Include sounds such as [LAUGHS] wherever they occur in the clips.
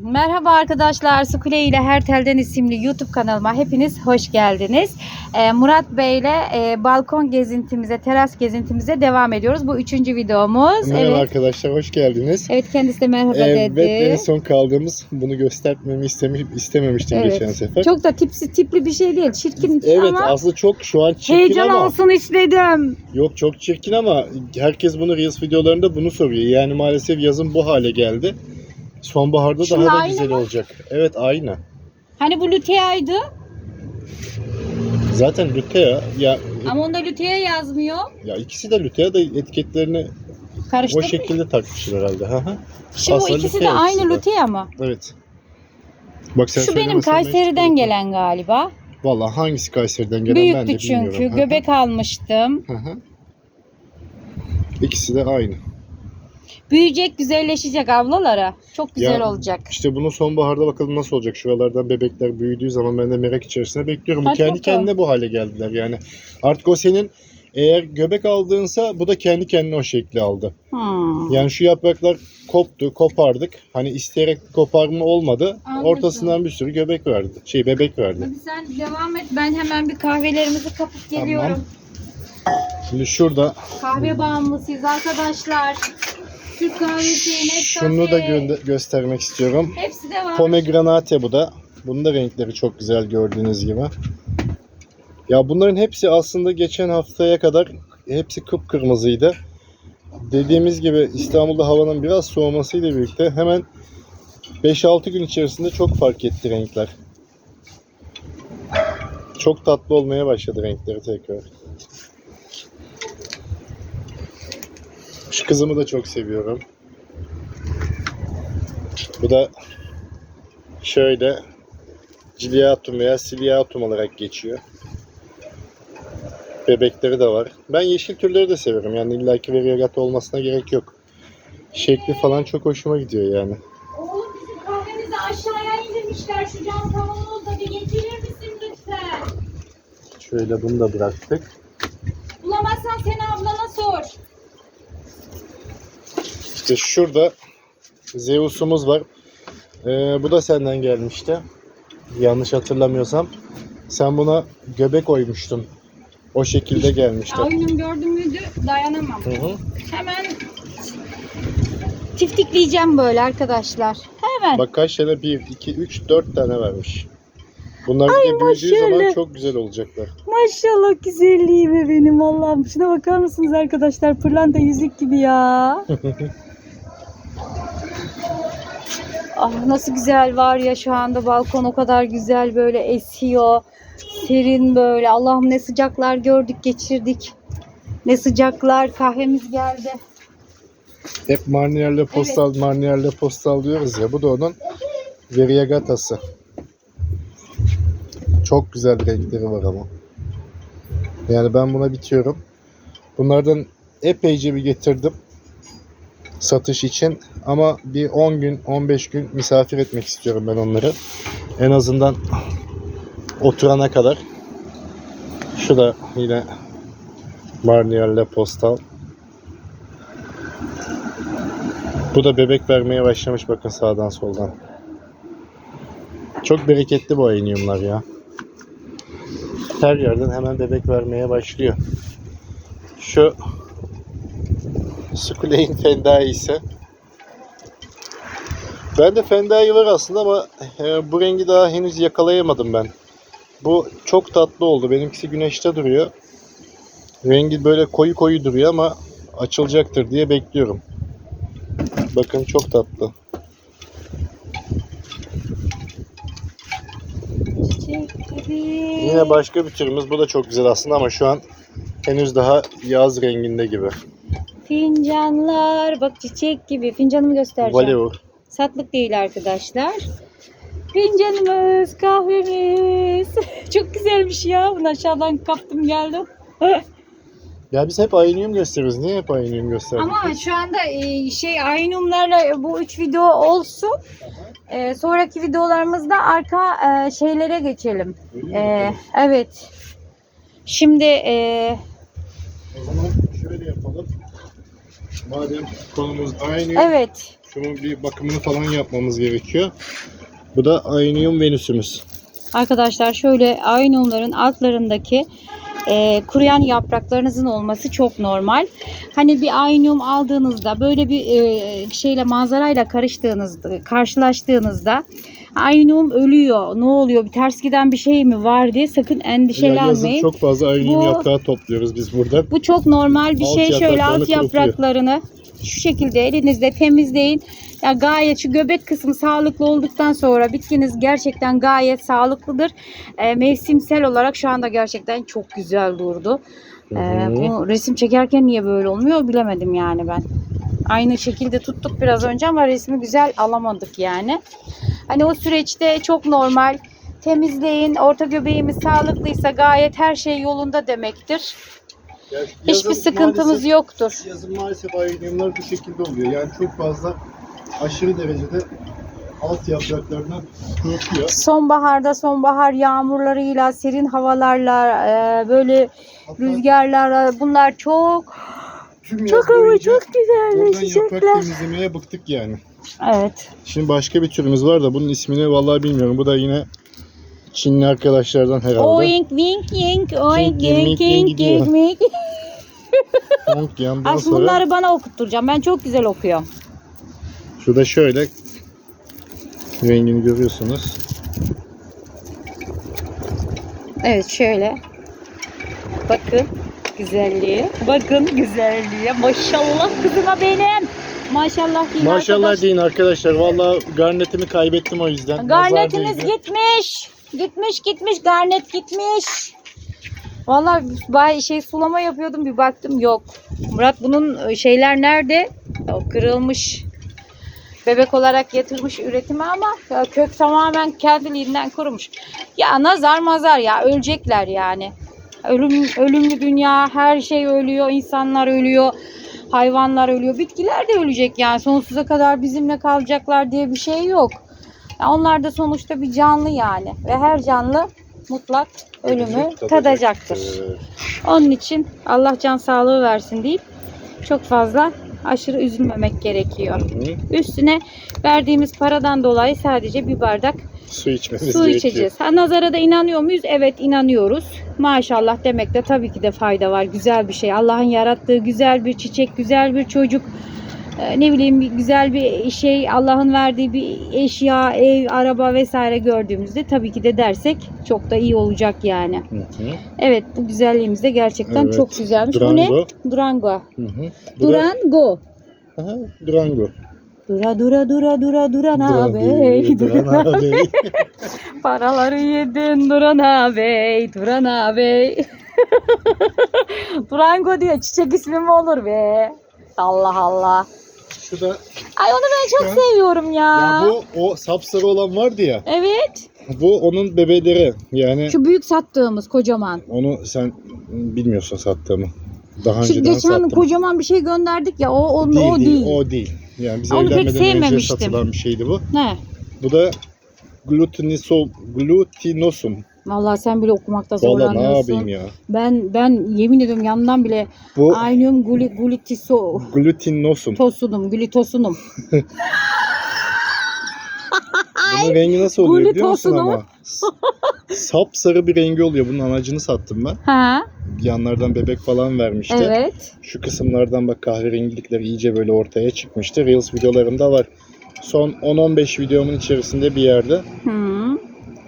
Merhaba arkadaşlar. Sukule ile Her Telden isimli YouTube kanalıma hepiniz hoş geldiniz. Ee, Murat Bey ile e, balkon gezintimize, teras gezintimize devam ediyoruz. Bu üçüncü videomuz. Merhaba evet. arkadaşlar, hoş geldiniz. Evet kendisi de merhaba Evet, dedi. en son kaldığımız bunu göstermemi istemiş, istememiştim Evet. geçen sefer. Çok da tipsi tipli bir şey değil. Çirkin evet, ama aslında çok şu an çirkin heyecan ama olsun istedim. yok çok çirkin ama herkes bunu Reels videolarında bunu soruyor. Yani maalesef yazın bu hale geldi. Sonbaharda Şunun daha da aynı güzel mı? olacak. Evet aynı. Hani bu lüteaydı Zaten Lutea ya ama onda lüteye yazmıyor. ya ikisi de Lutea da etiketlerini o Karıştırmış. şekilde takmışlar herhalde. Hı hı. Şimdi bu Aslında ikisi de aynı de. lüteye ama. evet. Bak sen Şu benim söylemesen ben hiç Kayseri'den gelen galiba. Vallahi hangisi Kayseri'den gelen ben de Büyüktü çünkü. bilmiyorum. Hı hı. Göbek almıştım. Hı hı. İkisi de aynı. Büyüyecek, güzelleşecek ablalara. Çok güzel Ya, olacak. İşte bunu sonbaharda bakalım nasıl olacak. Şuralardan bebekler büyüdüğü zaman ben de merak içerisinde bekliyorum. Bu Hadi kendi bakalım. kendine bu hale geldiler yani. Artık o senin eğer göbek aldığınsa bu da kendi kendine o şekli aldı. Hmm. Yani şu yapraklar koptu, kopardık. Hani isteyerek koparma olmadı. Anladım. Ortasından bir sürü göbek verdi. Şey bebek verdi. Hadi sen devam et. Ben hemen bir kahvelerimizi kapıp geliyorum. Şimdi şurada Kahve bağımlısıyız arkadaşlar. Türk kahvesi, Nescafe. şunu da gö- göstermek istiyorum. Hepsi de var. Pomegranate bu da. Bunun da renkleri çok güzel gördüğünüz gibi. Ya bunların hepsi aslında geçen haftaya kadar hepsi kıpkırmızıydı. Dediğimiz gibi İstanbul'da havanın biraz soğumasıyla birlikte hemen 5-6 gün içerisinde çok fark etti renkler. Çok tatlı olmaya başladı renkleri tekrar. Şu kızımı da çok seviyorum. Bu da şöyle Ciliatum veya Ciliatum olarak geçiyor. Bebekleri de var. Ben yeşil türleri de severim. Yani illaki variegat olmasına gerek yok. Şekli falan çok hoşuma gidiyor yani. Oğlum bizim kahvemizi aşağıya indirmişler. Şu cam kavanozda bir getirir misin lütfen? Şöyle bunu da bıraktık. İşte şurada Zeus'umuz var. Ee, bu da senden gelmişti. Yanlış hatırlamıyorsam. Sen buna göbek oymuştun. O şekilde gelmişti. Aynım gördüm müydü dayanamam. Hı hı. Hemen tiftikleyeceğim böyle arkadaşlar. Hemen. Bak kaç tane? 1, 2, 3, 4 tane vermiş. Bunlar bir de büyüdüğü zaman maşallah. çok güzel olacaklar. Maşallah güzelliğime benim Allah'ım. Şuna bakar mısınız arkadaşlar? Pırlanta yüzük gibi ya. [LAUGHS] ah nasıl güzel var ya şu anda balkon o kadar güzel böyle esiyor. Serin böyle. Allah'ım ne sıcaklar gördük geçirdik. Ne sıcaklar kahvemiz geldi. Hep Marniyer'le postal, Marniyer'le postal diyoruz ya. Bu da onun Variegata'sı. Çok güzel renkleri var ama. Yani ben buna bitiyorum. Bunlardan epeyce bir getirdim. Satış için. Ama bir 10 gün, 15 gün misafir etmek istiyorum ben onları. En azından oturana kadar. Şu da yine Marniyer'le postal. Bu da bebek vermeye başlamış bakın sağdan soldan. Çok bereketli bu ayniumlar ya. Her yerden hemen bebek vermeye başlıyor. Şu Sukuleyin Fendai ise ben de Fendai var aslında ama e, bu rengi daha henüz yakalayamadım ben. Bu çok tatlı oldu. Benimkisi güneşte duruyor. Rengi böyle koyu koyu duruyor ama açılacaktır diye bekliyorum. Bakın çok tatlı. Yine başka bir türümüz. Bu da çok güzel aslında ama şu an henüz daha yaz renginde gibi. Fincanlar. Bak çiçek gibi. Fincanımı göstereceğim. Valeur. Satlık değil arkadaşlar. Fincanımız, kahvemiz. [LAUGHS] Çok güzelmiş ya. Bunu aşağıdan kaptım geldim. Ya biz hep aynium gösteriyoruz. Niye hep aynium gösterdik? Ama şu anda e, şey aynumlarla bu üç video olsun. E, sonraki videolarımızda arka e, şeylere geçelim. Öyle mi? E, evet. Şimdi e, O zaman şöyle yapalım. Madem konumuz aynı. evet. Şunun bir bakımını falan yapmamız gerekiyor. Bu da Aenium Venüs'ümüz. Arkadaşlar şöyle aynumların altlarındaki e, kuruyan yapraklarınızın olması çok normal. Hani bir aynum aldığınızda böyle bir e, şeyle manzarayla karıştığınızda, karşılaştığınızda aynum ölüyor. Ne oluyor? Bir ters giden bir şey mi var diye sakın Ya yazın endişelenmeyin. çok fazla Aenium Bu- yaprağı topluyoruz biz burada. Bu çok normal bir Alt şey. Şöyle yapraklarını alt kurutuyor. Şu şekilde elinizle temizleyin. Ya gayet şu göbek kısmı sağlıklı olduktan sonra bitkiniz gerçekten gayet sağlıklıdır. Ee, mevsimsel olarak şu anda gerçekten çok güzel durdu. Ee, bu resim çekerken niye böyle olmuyor bilemedim yani ben. Aynı şekilde tuttuk biraz önce ama resmi güzel alamadık yani. Hani o süreçte çok normal. Temizleyin. Orta göbeğimiz sağlıklıysa gayet her şey yolunda demektir. Ya Hiçbir sıkıntımız maalesef- yoktur. Yazın maalesef Aenium'lar bu şekilde oluyor. Yani çok fazla aşırı derecede alt yapraklarına kurutuyor. Sonbaharda sonbahar yağmurlarıyla, serin havalarla, e, böyle Hatta rüzgarlarla bunlar çok tüm çok ama çok Buradan yaprak güzelleşecekler. temizlemeye bıktık yani. Evet. Şimdi başka bir türümüz var da bunun ismini vallahi bilmiyorum. Bu da yine Çinli arkadaşlardan herhalde. Oink wink yink oink yink yink yink Yandan [LAUGHS] Aslında sonra bunları bana okutturacağım. Ben çok güzel okuyorum. şu da şöyle rengini görüyorsunuz. Evet şöyle. Bakın güzelliğe. Bakın güzelliğe. Maşallah kızıma benim. Maşallah deyin Maşallah arkadaş. deyin arkadaşlar. Vallahi garnetimi kaybettim o yüzden. Garnetiniz değdi. gitmiş. Gitmiş gitmiş garnet gitmiş. Vallahi bay şey sulama yapıyordum bir baktım yok. Murat bunun e, şeyler nerede? O kırılmış. Bebek olarak yatırmış üretimi ama ya kök tamamen kendiliğinden kurumuş. Ya nazar mazar ya ölecekler yani. Ölüm, ölümlü dünya her şey ölüyor, insanlar ölüyor, hayvanlar ölüyor, bitkiler de ölecek yani sonsuza kadar bizimle kalacaklar diye bir şey yok. Onlar da sonuçta bir canlı yani ve her canlı mutlak ölümü tadacaktır. Onun için Allah can sağlığı versin deyip çok fazla aşırı üzülmemek gerekiyor. Hı, Üstüne verdiğimiz paradan dolayı sadece bir bardak Su içmemiz su gerekiyor. içeceğiz. Ha, nazara da inanıyor muyuz? Evet inanıyoruz. Maşallah demekte tabii ki de fayda var. Güzel bir şey. Allah'ın yarattığı güzel bir çiçek, güzel bir çocuk. Ee, ne bileyim güzel bir şey Allah'ın verdiği bir eşya, ev, araba vesaire gördüğümüzde tabii ki de dersek çok da iyi olacak yani. Hı hı. Evet bu güzelliğimiz de gerçekten Evet, çok güzelmiş. Bu ne? Durango. Durango. Hı hı. Durango. Aha, Durango. Dura dura dura dura Duran ağabey. Bey, Duran [LAUGHS] ağabey. Paraları yedin Duran ağabey. Duran ağabey. [LAUGHS] Durango diye çiçek ismi mi olur be? Allah Allah. Şu da Ay onu ben çok seviyorum ya. ya bu o sapsarı olan vardı ya. Evet. Bu onun bebeleri. Yani Şu büyük sattığımız kocaman. onu sen bilmiyorsun sattığımı. Daha Şu önceden geçen sattım. kocaman bir şey gönderdik ya o, o, değil, o değil. O değil. Yani biz Onu pek evlenmeden önce sevmemiştim. satılan bir şeydi bu. Ne? Bu da glutiniso, glutinosum. Vallahi sen bile okumakta Valla ne zorlanıyorsun. yapayım ya. Ben ben yemin ediyorum yandan bile Bu Aynum guli, glutiso glutinosum. tosunum, glitosunum. Bunun rengi nasıl oluyor biliyor musun ama? S- Sapsarı bir rengi oluyor. Bunun amacını sattım ben. Ha, Yanlardan bebek falan vermişti. evet. Şu kısımlardan bak kahverengilikler iyice böyle ortaya çıkmıştı. Reels videolarımda var. Son 10-15 videomun içerisinde bir yerde. Hı.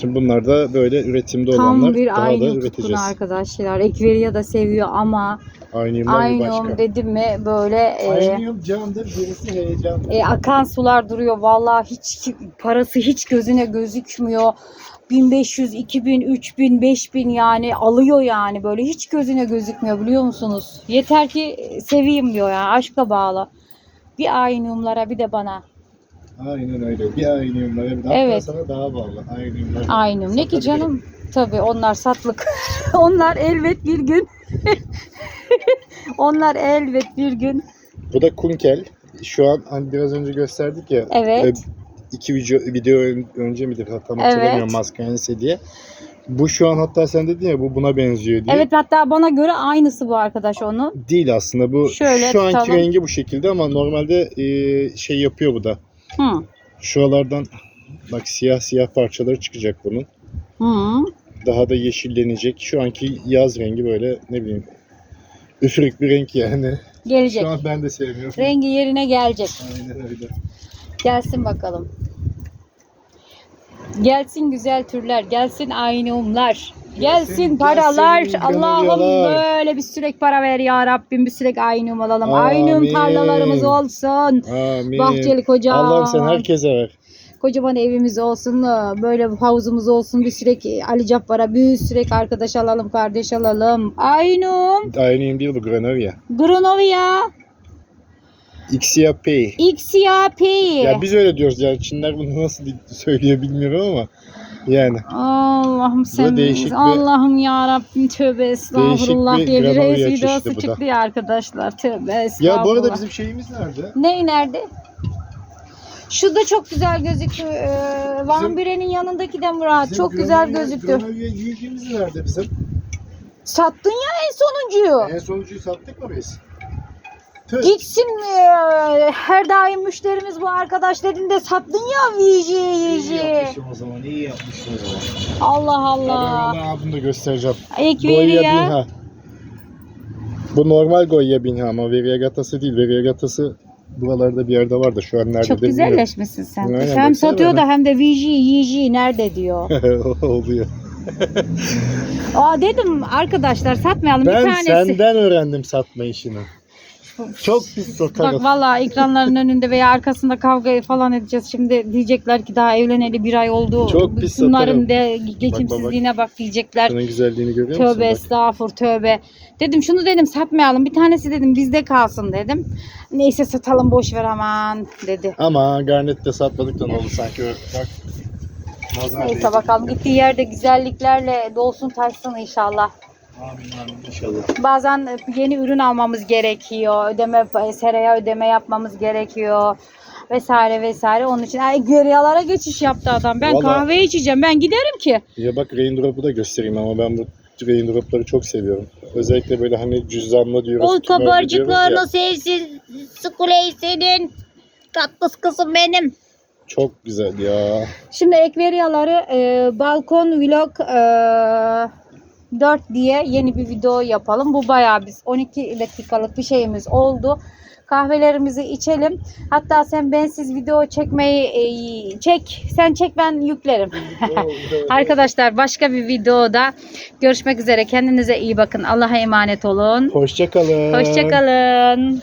Şimdi bunlar da böyle üretimde Tam olanlar. bir Daha da aynum tutkunu üreteceğiz. arkadaşlar. Ekveria da seviyor ama aynum başka. dedim mi böyle e, Aynıyım candır, birisi heyecandır. e, akan sular duruyor. Vallahi hiç parası hiç gözüne gözükmüyor. 1500, 2000, 3000, 5000 yani alıyor yani böyle hiç gözüne gözükmüyor biliyor musunuz? Yeter ki seveyim diyor yani aşka bağlı. Bir aynumlara bir de bana. Aynen öyle. Bir aynıyımlara bir daha Evet. sana daha bağlı. Aynıyımlar. Aynum. Ne ki canım? Tabii onlar satlık. [LAUGHS] onlar elbet bir gün. [LAUGHS] onlar elbet bir gün. Bu da kunkel. Şu an hani biraz önce gösterdik ya. Evet. e, iki video, video ön- önce midir tam Evet. hatırlamıyorum maskense diye. Bu şu an hatta sen dedin ya bu buna benziyor diye. Evet hatta bana göre aynısı bu arkadaş onu. Değil aslında bu Şöyle şu anki tutalım. rengi bu şekilde ama normalde e, şey yapıyor bu da. Hı. Şuralardan bak siyah siyah parçaları çıkacak bunun. Hı. Daha da yeşillenecek. Şu anki yaz rengi böyle ne bileyim üfürük bir renk yani. Gelecek. Şu an ben de sevmiyorum. Rengi yerine gelecek. Aynen öyle. Gelsin bakalım. Gelsin güzel türler, gelsin aynumlar. Gelsin, Gelsin, paralar. gelsin Allah'ım böyle bir sürek para ver ya Rabbim. Bir sürek aynum alalım. Amin. Aynum tarlalarımız olsun. Amin. Bahçeli koca. Allah'ım sen herkese ver. Kocaman evimiz olsun. Böyle bir havuzumuz olsun. Bir sürekli Ali Cabbar'a bir sürekli arkadaş alalım, kardeş alalım. Aynum. Aynıyım değil bu Granavia. Gronovia. XYP. XYP. Ya biz öyle diyoruz yani Çinler bunu nasıl söylüyor bilmiyorum ama yani Allah'ım sen değişik Allah'ım ya Rabbim tövbe estağfurullah Değişik diye bir reis videosu çıktı ya arkadaşlar tövbe ya estağfurullah. bu arada bizim şeyimiz nerede? Ney nerede? Şu da çok güzel gözüküyor. Ee, Van Biren'in yanındaki de Murat. Çok güzel gözüktü. Yiyeceğimiz nerede bizim? Sattın ya en sonuncuyu. En sonuncuyu sattık mı biz? Gitsin ee, her daim müşterimiz bu arkadaş dedin de sattın ya Viji İyi yapmışım o zaman, iyi yapmışım o zaman. Allah Allah. Ben onu bunu göstereceğim. Ek Goya ya. Binha. Bu normal Goya Binha ama Variegatası değil. Variegatası buralarda bir yerde var da şu an nerede Çok de bilmiyorum. güzelleşmişsin sen. Aynen, hem baksana satıyor da bana. hem de Viji Yiji nerede diyor. [LAUGHS] Oluyor. Aa dedim arkadaşlar satmayalım bir Ben tanesi. senden öğrendim satma işini. Çok pis sokarım. Bak vallahi ekranların önünde veya arkasında kavga falan edeceğiz. Şimdi diyecekler ki daha evleneli bir ay oldu. Çok pis Bunların de geçimsizliğine bak diyecekler. Şunun güzelliğini görüyor musun? Tövbe Bak. estağfur tövbe. Dedim şunu dedim satmayalım. Bir tanesi dedim bizde kalsın dedim. Neyse satalım boş ver aman dedi. Ama Garnet de satmadık da ne oldu sanki. Bak. Neyse bakalım gittiği yerde güzelliklerle dolsun taşsın inşallah. İnşallah. Bazen yeni ürün almamız gerekiyor. Ödeme seraya ödeme yapmamız gerekiyor vesaire vesaire. Onun için ay geriyalara geçiş yaptı adam. Ben Vallahi- kahve içeceğim. Ben giderim ki. Ya bak Raindrop'u da göstereyim ama ben bu Raindrop'ları çok seviyorum. Özellikle böyle hani cüzdanla diyoruz. O kabarcıklarını sevsin. Skuley senin. Tatlış kızım benim. Çok güzel ya. Şimdi ekveriyaları e, balkon vlog e, 4 diye yeni bir video yapalım. Bu bayağı biz 12 dakikalık bir şeyimiz oldu. Kahvelerimizi içelim. Hatta sen bensiz video çekmeyi e, çek. Sen çek ben yüklerim. [LAUGHS] Arkadaşlar başka bir videoda görüşmek üzere. Kendinize iyi bakın. Allah'a emanet olun. Hoşçakalın. Hoşçakalın.